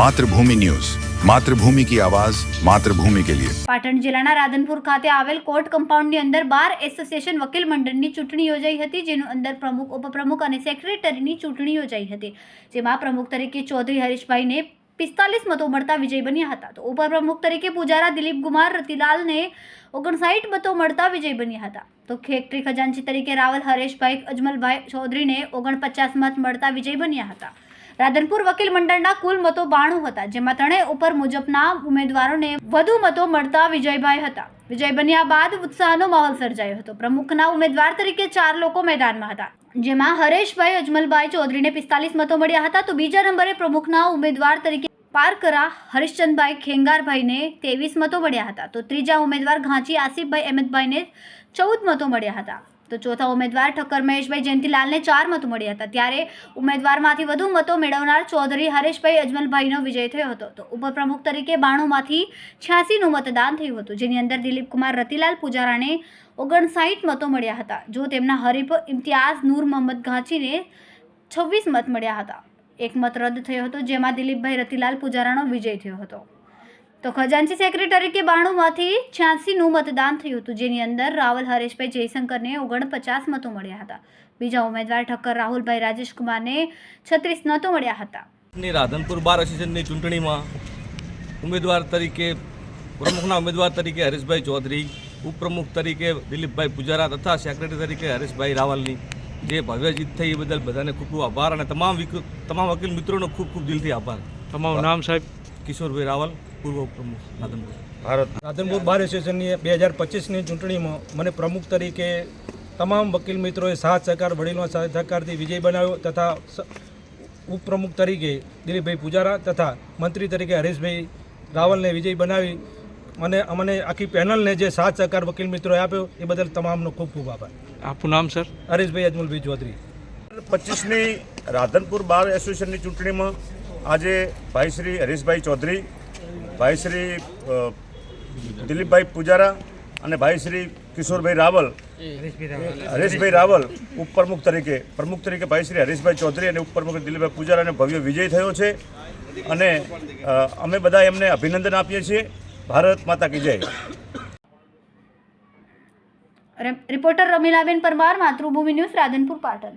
Mathrubhumi news. Mathrubhumi કી આવાજ, માતૃભૂમિ કે લિયે. પાટણ જિલ્લાના રાધનપુર ખાતે આવેલ કોર્ટ કમ્પાઉન્ડની અંદર બાર એસોસિએશન વકીલ મંડળની ચૂંટણી યોજાઈ હતી, જેનું અંદર પ્રમુખ, ઉપપ્રમુખ અને સેક્રેટરીની ચૂંટણી યોજાઈ હતી, જેમાં પ્રમુખ તરીકે ચૌધરી હરીશભાઈને પિસ્તાલીસ મતો મળતા વિજય બન્યા હતા. તો ઉપપ્રમુખ તરીકે પૂજારા દિલીપ કુમાર રતિલાલને ઓગણસાઠ મતો મળતા વિજય બન્યા હતા. તો ફેક્ટરી ખજાનચી તરીકે રાવલ હરેશભાઈ અજમલભાઈ ચૌધરીને ઓગણપચાસ મત મળતા વિજય બન્યા હતા. રાધનપુર વકીલ મંડળના કુલ મતો બાણું હતા, જેમાં ત્રણેય ઉપર મુજબના ઉમેદવારોને વધુ મતો મળતા વિજયભાઈ હતા. વિજય બન્યા બાદ ઉત્સાહનો માહોલ સર્જાયો હતો. પ્રમુખના ઉમેદવાર તરીકે ચાર લોકો મેદાનમાં હતા. જેમાં હરેશભાઈ અજમલભાઈ ચૌધરીને પિસ્તાલીસ મતો મળ્યા હતા તો બીજા નંબરે પ્રમુખના ઉમેદવાર તરીકે પારકરા હરીશચંદભાઈ ખેંગારભાઈને ત્રેવીસ મતો મળ્યા હતા. તો ત્રીજા ઉમેદવાર ઘાંચી આસિફભાઈ અહેમદભાઈને ચૌદ મતો મળ્યા હતા. તો ચોથા ઉમેદવાર ઠક્કર મહેશભાઈ જયંતિલાલને ચાર મતો મળ્યા હતા. ત્યારે ઉમેદવારમાંથી વધુ મતો મેળવનાર ચૌધરી હરેશભાઈ અજમલભાઈનો વિજય થયો હતો. તો ઉપપ્રમુખ તરીકે બાણુંમાંથી છ્યાસીનું મતદાન થયું હતું. જેની અંદર દિલીપ કુમાર રતિલાલ પૂજારાને ઓગણસાઠ મતો મળ્યા હતા. જો તેમના હરીફ ઇમ્તિયાઝ નૂર મોહમ્મદ ઘાંચીને છવ્વીસ મત મળ્યા હતા. એક મત રદ થયો હતો, જેમાં દિલીપભાઈ રતિલાલ પૂજારાનો વિજય થયો હતો. તો ખજાનચી સેક્રેટરી કે બાણુંમાંથી છ્યાસીનું મતદાન થયું હતું જેની અંદર રાવલ હરેશભાઈ જયશંકરને ઓગણપચાસ મતો મળ્યા હતા. બીજા ઉમેદવાર ઠક્કર રાહુલભાઈ રાજેશકુમારને છત્રીસ મતો મળ્યા હતા. ની રાધનપુર બાર એસોસિએશનની ચૂંટણીમાં ઉમેદવાર તરીકે પ્રમુખના ઉમેદવાર તરીકે હરેશભાઈ ચૌધરી ઉપપ્રમુખ તરીકે દિલીપભાઈ પૂજારા તથા સેક્રેટરી તરીકે હરેશભાઈ રાવલની જે ભવ્ય જીત થઈ એ બદલ બધાને ખૂબ ખૂબ આભાર અને તમામ તમામ વકીલ મિત્રોનો ખૂબ ખૂબ દિલથી આભાર. તમારું નામ સાહેબ? કિશોરભાઈ રાવલ. પૂર્વ પ્રમુખ રાધનપુર. રાધનપુર બાર એસોસિએશનની બે હજાર પચીસની ચૂંટણીમાં મને પ્રમુખ તરીકે તમામ વકીલ મિત્રોએ સાથ સહકાર વડીલો સાથ સહકારથી વિજય બનાવ્યો તથા ઉપપ્રમુખ તરીકે દિલીપભાઈ પૂજારા તથા મંત્રી તરીકે હરેશભાઈ રાવલને વિજય બનાવી અને અમને આખી પેનલને જે સાથ સહકાર વકીલ મિત્રોએ આપ્યો એ બદલ તમામનો ખૂબ ખૂબ આભાર. આપનું નામ સર? હરેશભાઈ અજમલભાઈ ચૌધરી. પચીસની રાધનપુર બાર એસોસિએશનની ચૂંટણીમાં આજે ભાઈ શ્રી હરીશભાઈ ચૌધરી ભાઈ શ્રી દિલીપભાઈ પૂજારા અને ભાઈ શ્રી કિશોરભાઈ રાવલ. હરેશભાઈ રાવલ ઉપપ્રમુખ તરીકે, પ્રમુખ તરીકે ભાઈ શ્રી હરીશભાઈ ચૌધરી અને ઉપપ્રમુખ દિલીપભાઈ પૂજારાને ભવ્ય વિજય થયો છે. અને અમે બધા એમને અભિનંદન આપીએ છીએ. ભારત માતા કી જય. Reporter Ramilaben Parmar, Matrubhumi news Radhanpur Patan.